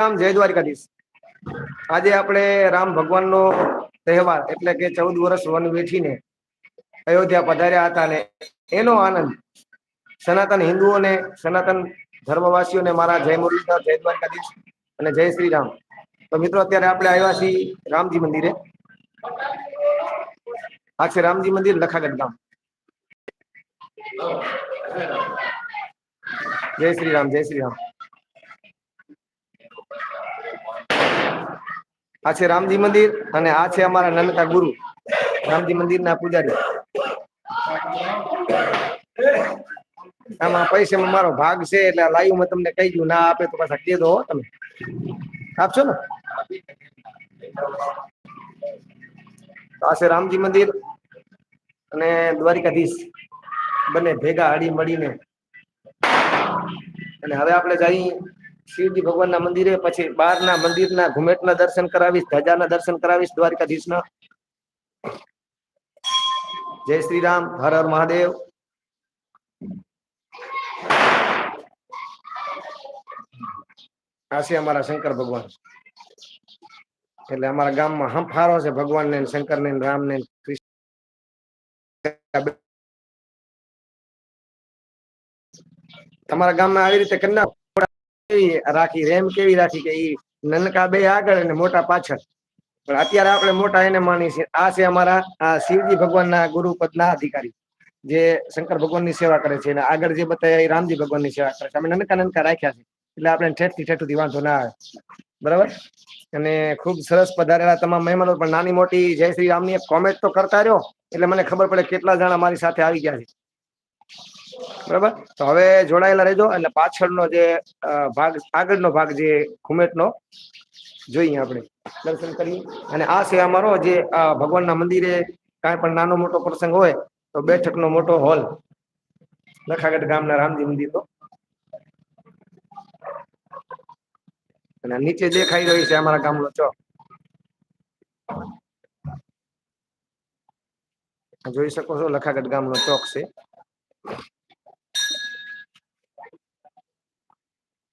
રામ જય દ્વારકાધીશ. આજે આપણે રામ ભગવાનનો તહેવાર એટલે કે ચૌદ વર્ષ વન વેઠીને અયોધ્યા પધાર્યા હતા ને એનો આનંદ સનાતન હિન્દુઓને, સનાતન ધર્મવાસીઓને મારા જય મુરલીધર, જય દ્વારકાધીશ અને જય શ્રી રામ તો મિત્રો, અત્યારે આપણે આવ્યા છીએ રામજી મંદિરે. આ છે રામજી મંદિર લખાગઢ ગામ. જય શ્રી રામ જય શ્રી રામ આ છે રામજી મંદિર અને આ છે અમારા નાનકા ગુરુ. રામજી મંદિર ના પૂજારી. આમાં પૈસામાં મારો ભાગ છે એટલે લાઈવમાં તમને કહી દઉં, ના આપે તો પાછા કહી દો તમે. આપશો ને? આ છે રામજી મંદિર અને દ્વારિકાધીશ. બંને ભેગા હળી મળીને. અને હવે આપણે જઈ શિવજી ભગવાનના મંદિરે પછી બહારના મંદિરના ઘુમેટના દર્શન કરાવીશ, ધજાના દર્શન કરાવીશ, દ્વારકાધીશના. જય શ્રી રામ હર હર મહાદેવ. આ છે અમારા શંકર ભગવાન. એટલે અમારા ગામમાં હંફારો છે ભગવાન ને શંકર ને રામ ને કૃષ્ણ. તમારા ગામમાં આવી રીતે કરી નાખો કેવી રાખી, રેમ કેવી રાખી કે ઈ નનકા બે આગળ અને મોટા પાછળ. પણ અત્યારે આપણે મોટા એને માની છે આ છે અમારા, આ શિવજી ભગવાનના ગુરુપદના અધિકારી. જે શંકર ભગવાનની સેવા કરે છે અને આગળ જે બતાવ્યા એ રામજી ભગવાનની સેવા કરે છે. અમે નનકા નનકા રાખ્યા છે. એટલે આપણે ઠેઠથી વાંધો ના આવે. બરાબર? અને ખૂબ સરસ પધારેલા તમામ મહેમાનો, પણ નાની મોટી જય શ્રી રામની એક કોમેન્ટ તો કરતા રહ્યો. એટલે મને ખબર પડે કેટલા જણા મારી સાથે આવી ગયા છે. બરાબર? તો હવે જોડાયેલા રહેજો એટલે પાછળનો જે ભાગ, આગળનો ભાગ જે ઘુમેટનો, જોઈએ આપણે. દર્શન કરીએ અને આ છે અમારો જે ભગવાનના મંદિરે કાંઈ પણ નાનો મોટો પ્રસંગ હોય, તો બેઠકનો મોટો હોલ. લખાગઢ ગામના રામજી મંદિર તો. અને નીચે દેખાઈ રહ્યો છે અમારા ગામનો ચોક જોઈ શકો છો લખાગઢ ગામનો ચોક છે.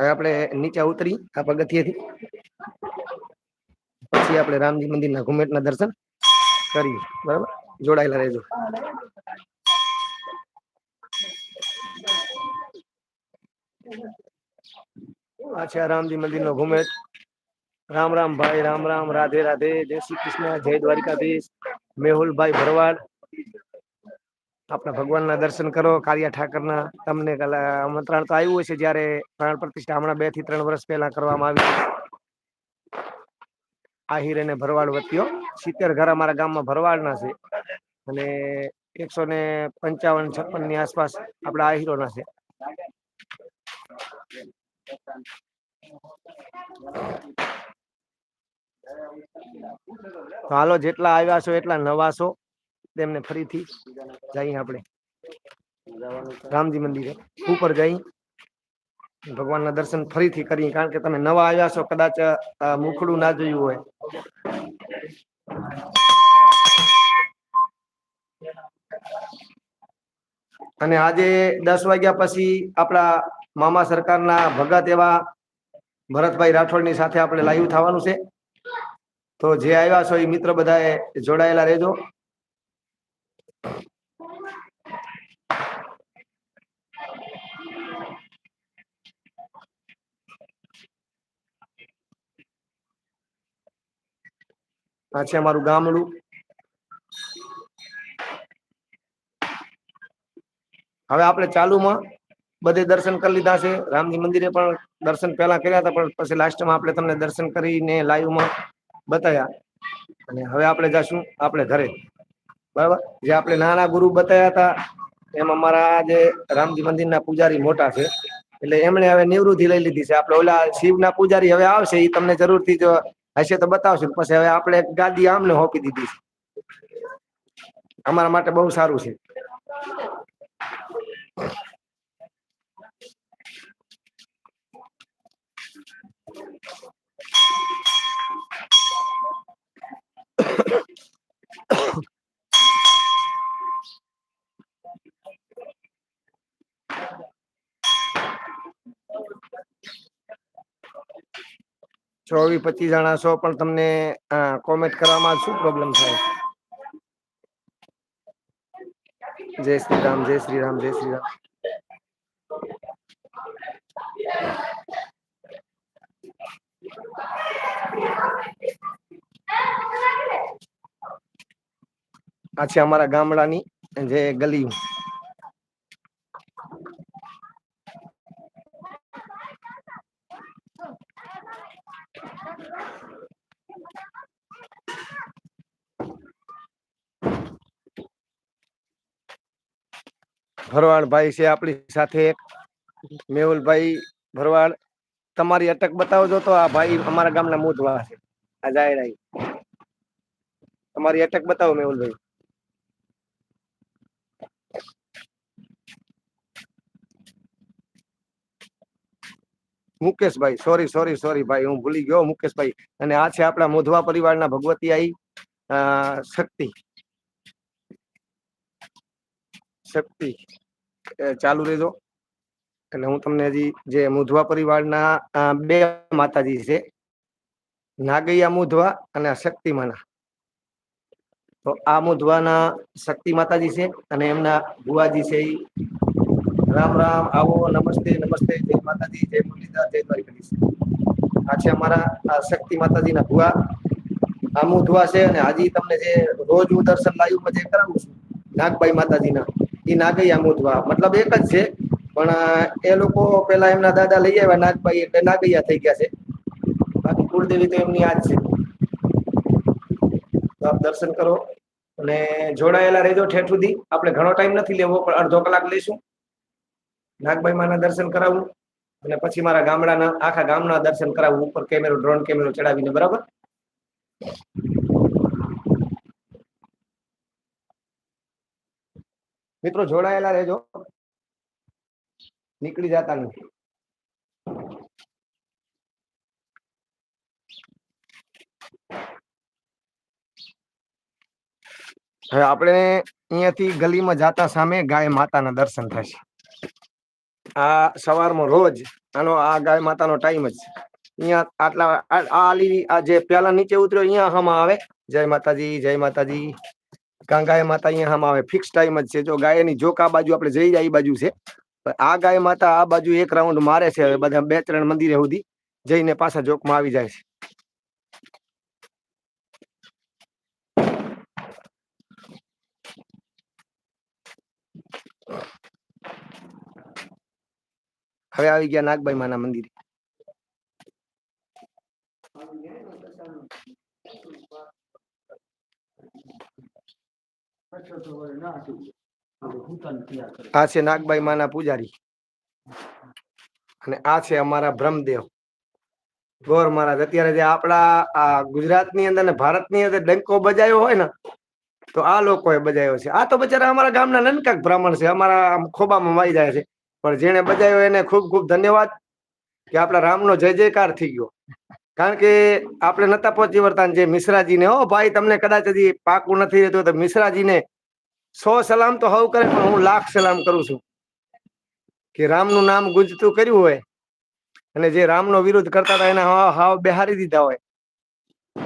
હવે આપણે નીચે ઉતરી આ પગથિયેથી. પછી આપણે રામજી મંદિરના ઘુમેટના દર્શન કરીએ. બરાબર? જોડાયેલા રહેજો. આ છે આ રામજી મંદિરનો ઘુમેટ. રામ રામ ભાઈ, રામ રામ, રાધે રાધે. જય શ્રી કૃષ્ણ, જય દ્વારિકાધીશ. મેહુલભાઈ ભરવાડ. આપણા ભગવાનના દર્શન કરો, કાળિયા ઠાકરના. તમને આમંત્રણ તો આવ્યું હશે જ્યારે પ્રાણ પ્રતિષ્ઠા હમણાં બેથી ત્રણ વર્ષ પહેલા કરવામાં આવી આહિર અને ભરવાડ વતીઓ સિત્તેર ઘર અમારા ગામમાં ભરવાડના છે. અને એકસો ને પંચાવન છપ્પનની આસપાસ આપણા આહિરોના છે. હાલો, જેટલા આવ્યા છો એટલા નવા છો. તેમને ફરીથી જઈએ આપણે. રામજી મંદિરે. ઉપર જઈ ભગવાનના દર્શન ફરીથી કરીએ. કારણ કે તમે નવા આવ્યા છો, કદાચ મુખડું ના જોયું હોય. અને આજે દસ વાગ્યા પછી આપણા મામા સરકારના ભગત એવા ભરતભાઈ રાઠોડની સાથે આપણે લાઈવ થવાનું છે. તો જે આવ્યા છો એ મિત્ર બધાએ જોડાયેલા રહેજો. આ છે અમારું ગામડું. હવે આપણે ચાલુમાં બધે દર્શન કરી લીધા છે. રામજી મંદિરે પણ દર્શન પહેલા કર્યા હતા, પણ પછી લાસ્ટમાં આપણે તમને દર્શન કરીને લાઈવમાં બતાવ્યા અને હવે આપણે જશું, આપણે ઘરે. બરાબર? જે આપણે નાના ગુરુ બતાવ્યા હતા, એમાં મારા જે રામજી મંદિરના પૂજારી મોટા છે, એટલે એમણે હવે નિવૃત્તિ લઈ લીધી છે. આપણે ઓલા શિવના પૂજારી હવે આવશે એ તમને જરૂરથી જો હશે તો બતાવશે. પછી હવે આપણે ગાદી આમને હોપી દીધી છે. અમારા માટે બહુ સારું છે. ચોવીસ પચીસ જણા છો, પણ તમને કોમેન્ટ કરવામાં શું પ્રોબ્લેમ થાય? જય શ્રી રામ, જય શ્રી રામ, જય શ્રી રામ. આ અમારા ગામડાની જે ગલી ભરવાડ ભાઈ છે આપણી સાથે. મેહુલભાઈ ભરવાડ તમારી અટક બતાવજો તો આ ભાઈ અમારા ગામના મૂતવા છે. આ જાહેરાઈ તમારી અટક બતાવો Mehulbhai. Mukeshbhai sorry sorry sorry ભાઈ, હું ભૂલી ગયો. મુકેશભાઈ, અને આ છે આપણા મોધવા પરિવારના ભગવતી આઈ શક્તિ. શક્તિ ચાલુ રહેજો. એટલે હું તમને હજી જે મુધવા પરિવારના બે માતાજી છે, નાગૈયા મુધવા અને શક્તિમાના તો આ મુધવાના શક્તિ માતાજી છે અને એમના ભુવાજી છે ઈ. રામ રામ, આવો, નમસ્તે નમસ્તે, જય માતાજી, જય મુરલીધર, જય દ્વારકાધીશ. આ છે અમારા, આ શક્તિ માતાજીના ભુવા. આ મુધવા છે અને હાજી તમને જે રોજ હું દર્શન લાઈવ જે કરાવું છું, નાગભાઈ માતાજીના એ નાગૈયા મુધવા મતલબ એક જ છે, પણ એ લોકો પેલા એમના દાદા લઈ આવ્યા, નાગભાઈ એટલે નાગૈયા થઈ ગયા છે. બાકી કુળદેવી તો એમની આ જ છે. તો આપ દર્શન કરો અને જોડાયેલા રહેજો ઠેઠ સુધી. આપણે ઘણો ટાઈમ નથી લેવો, પણ અડધો કલાક લઈશું. નાગબાઈ માના દર્શન કરાવું અને પછી મારા ગામડાના, આખા ગામના દર્શન કરાવું, ઉપર કેમેરો ડ્રોન કેમેરો ચડાવીને, બરાબર? મિત્રો જોડાયેલા રહેજો. નીકળી જતા નથી હવે આપણે અહીંયાથી ગલીમાં જાતા સામે ગાય માતાના દર્શન થશે. આ સવારમાં રોજ, આનો આ ગાય માતાનો ટાઈમ જ અહીંયા આટલા, આ આલી આ જે પેલા નીચે ઉતર્યો, અહીંયા હમ આવે. જય માતાજી જય માતાજી. ગાય માતા અહીંયા હમ આવે. ફિક્સ ટાઈમ જ છે. જો ગાયની જોક આ બાજુ આપણે જઈ જાય બાજુ છે. આ ગાય માતા આ બાજુ એક રાઉન્ડ મારે છે. બધા બે ત્રણ મંદિરે સુધી જઈને પાછા જોકમાં આવી જાય છે. હવે આવી ગયા નાગભાઈ માના મંદિરે. આ છે નાગબાઈ માના પૂજારી. અને આ છે અમારા બ્રહ્મદેવ. ગોર મહારાજ, અત્યારે જે આપણા આ ગુજરાતની અંદર ને ભારતની અંદર ડંકો બજાયો હોય ને, તો આ લોકોએ બજાયો છે. આ તો બચારા અમારા ગામના નનકાક બ્રાહ્મણ છે. અમારા ખોબામાં વાઈ જાય છે. પણ જેને બજાયો એને ખૂબ ખૂબ ધન્યવાદ કે આપણા રામનો જય જયકાર થઈ ગયો. કારણ કે આપણે નતા પહોંચી વળતા જે મિશ્રાજીને હો ભાઈ, તમને કદાચ હજી પાકું નથી રહેતું તો મિશ્રાજીને સો સલામ તો હવ કરે, પણ હું લાખ સલામ કરું છું. કે રામનું નામ ગુંજતું કર્યું હોય અને જે રામનો વિરોધ કરતા હતા, એને હાવ બેહારી દીધા હોય,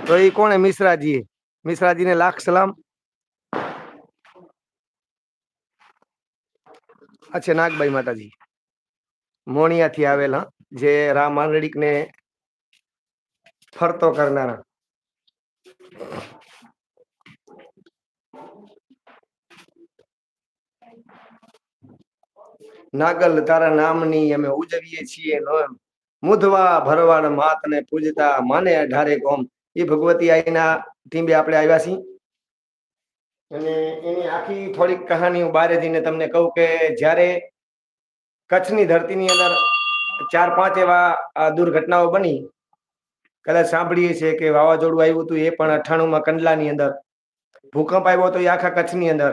તો એ કોણે મિશ્રાજીએ? મિશ્રાજીને લાખ સલામ. છે નાગબાઈ માતાજી. મોણિયાથી આવેલા, જે રામ આંગળીક ને ફરતો કરનારા. નાગલ તારા નામની અમે ઉજવીએ છીએ મુધવા ભરવાડ માત ને પૂજતા માને અઢારે કોમ. એ ભગવતી આઈના ટીમે આપણે આવ્યા છીએ. અને એની આખી થોડીક કહાની હું બારે જઈને તમને કહું કે જ્યારે કચ્છની ધરતીની અંદર ચાર પાંચ એવા દુર્ઘટનાઓ બની, કદાચ સાંભળીએ છીએ કે વાવાઝોડું આવ્યું હતું એ પણ અઠ્ઠાણુંમાં કંડલાની અંદર, ભૂકંપ આવ્યો હતો એ આખા કચ્છની અંદર,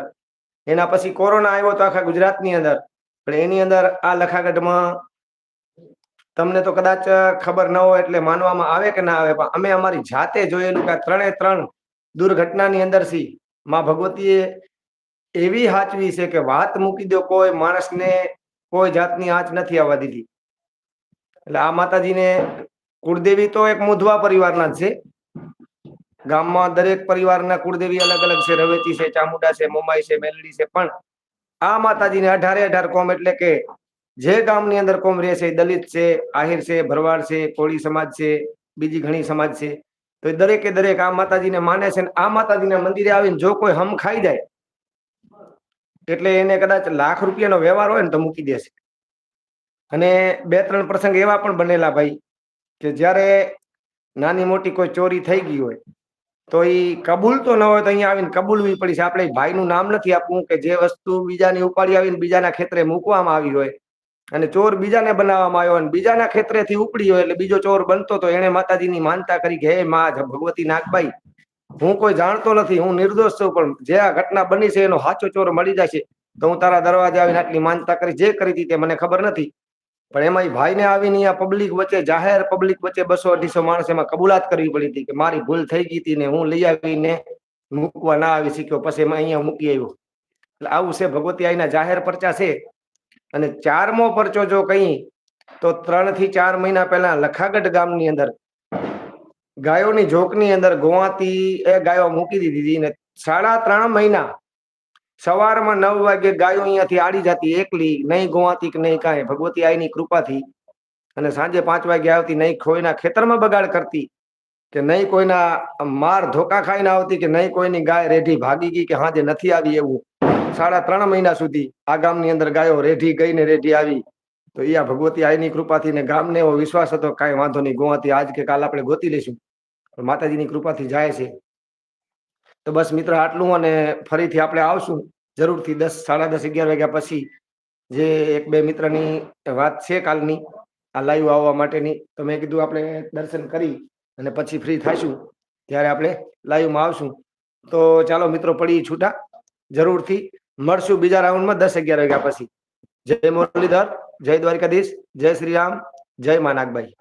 એના પછી કોરોના આવ્યો તો આખા ગુજરાતની અંદર, પણ એની અંદર આ લખાગઢમાં તમને તો કદાચ ખબર ન હોય એટલે માનવામાં આવે કે ના આવે, પણ અમે અમારી જાતે જોયેલું કે ત્રણે ત્રણ દુર્ઘટનાની અંદર સી માં ભગવતીએ એવી હાચવી છે કે વાત મૂકી દો, કોઈ માણસને કોઈ જાતની આંચ નથી આવવા દીધી. એટલે આ માતાજીને કુળદેવી તો એક મુધવા પરિવારના જ છે. ગામમાં દરેક પરિવારના કુળદેવી અલગ અલગ છે, રવેચી છે, ચામુંડા છે, મોમાઈ છે, મેલડી છે, પણ આ માતાજીને અઢારે અઢાર કોમ એટલે કે જે ગામની અંદર કોમ રહે છે દલિત છે, આહિર છે, ભરવાડ છે, કોળી સમાજ છે, બીજી ઘણી સમાજ છે. તો દરેકે દરેક આ માતાજીને માને છે આ માતાજીના મંદિરે આવીને જો કોઈ હમ ખાઈ જાય, એટલે એને કદાચ લાખ રૂપિયાનો વ્યવહાર હોય ને તો મૂકી દેશે. અને બે ત્રણ પ્રસંગ એવા પણ બનેલા ભાઈ કે જ્યારે નાની મોટી કોઈ ચોરી થઈ ગઈ હોય, તો એ કબૂલ તો ન હોય તો અહીંયા આવીને કબૂલવી પડી છે. આપણે ભાઈનું નામ નથી આપવું કે જે વસ્તુ બીજાની ઉપાડી આવીને બીજાના ખેતરે મૂકવામાં આવી હોય અને ચોર બીજાને બનાવવામાં આવ્યો અને બીજાના ખેતરેથી ઉપડ્યો એટલે બીજો ચોર બનતો તો એને માતાજીની માનતા કરી કે, હે માં ભગવતી નાગબાઈ, હું કોઈ જાણતો નથી, હું નિર્દોષ છું, પણ જે આ ઘટના બની છે એનો સાચો ચોર મળી જશે, તો હું તારા દરવાજે આવીને આટલી માનતા કરી, જે કરી હતી તે મને ખબર નથી. પણ એમાં એ ભાઈને આવીને આ પબ્લિક વચ્ચે, જાહેર પબ્લિક વચ્ચે બસો અઢીસો માણસ એમાં કબૂલાત કરવી પડી હતી કે, મારી ભૂલ થઈ ગઈ હતી ને હું લઈ આવીને મૂકવા ના આવી શક્યો, પછી એમાં અહીંયા મૂકી આવ્યો. એટલે આવું છે, ભગવતી આઈના જાહેર પરચા છે. અને ચારમો પરચો જો કહી તો ત્રણથી ચાર મહિના પહેલા લખાગઢ ગામની અંદર ગાયોની ઝોકની અંદર ગોવાતી એ ગાયો મૂકી દીધી હતી ને સાડા ત્રણ મહિના સવારમાં નવ વાગે ગાયો અહીંયાથી આડી જતી, એકલી, નહીં ગોવાતી કે નહીં કાંઈ. ભગવતી આઈની કૃપાથી અને સાંજે પાંચ વાગે આવતી, નહીં કોઈના ખેતરમાં બગાડ કરતી કે નહીં કોઈના માર ધોકા ખાઈને આવતી કે નહીં કોઈની ગાય રેઢી ભાગી ગઈ કે હાજે નથી આવી એવું. સાડા ત્રણ મહિના સુધી આ ગામની અંદર ગાયો રેઢી ગઈ ને રેઢી આવી. તો એ આ ભગવતી આઈની કૃપાથી ને ગામને એવો વિશ્વાસ હતો કાંઈ વાંધો નહીં ગોવાથી આજ કે કાલ આપણે ગોતી લઈશું. પણ માતાજીની કૃપાથી જાય છે. તો બસ મિત્ર, આટલું અને ફરીથી આપણે આવશું જરૂરથી દસ, સાડા દસ, અગિયાર વાગ્યા પછી જે એક બે મિત્રની વાત છે કાલની, આ લાઈવ આવવા માટેની, તો મેં કીધું આપણે દર્શન કરી અને પછી ફ્રી થઈશું, ત્યારે આપણે લાઈવમાં આવશું. તો ચાલો મિત્રો, પડી છૂટા. જરૂરથી મળશું બીજા રાઉન્ડમાં દસ અગિયાર વાગ્યા પછી. જય મુરલીધર, જય દ્વારકાધીશ, જય શ્રી રામ જય મા નાગબાઈ